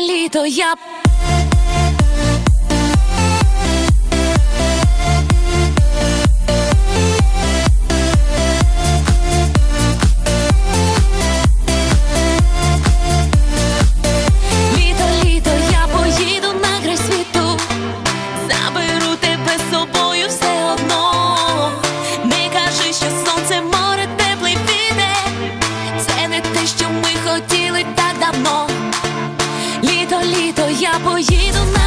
літо я. я поїду на.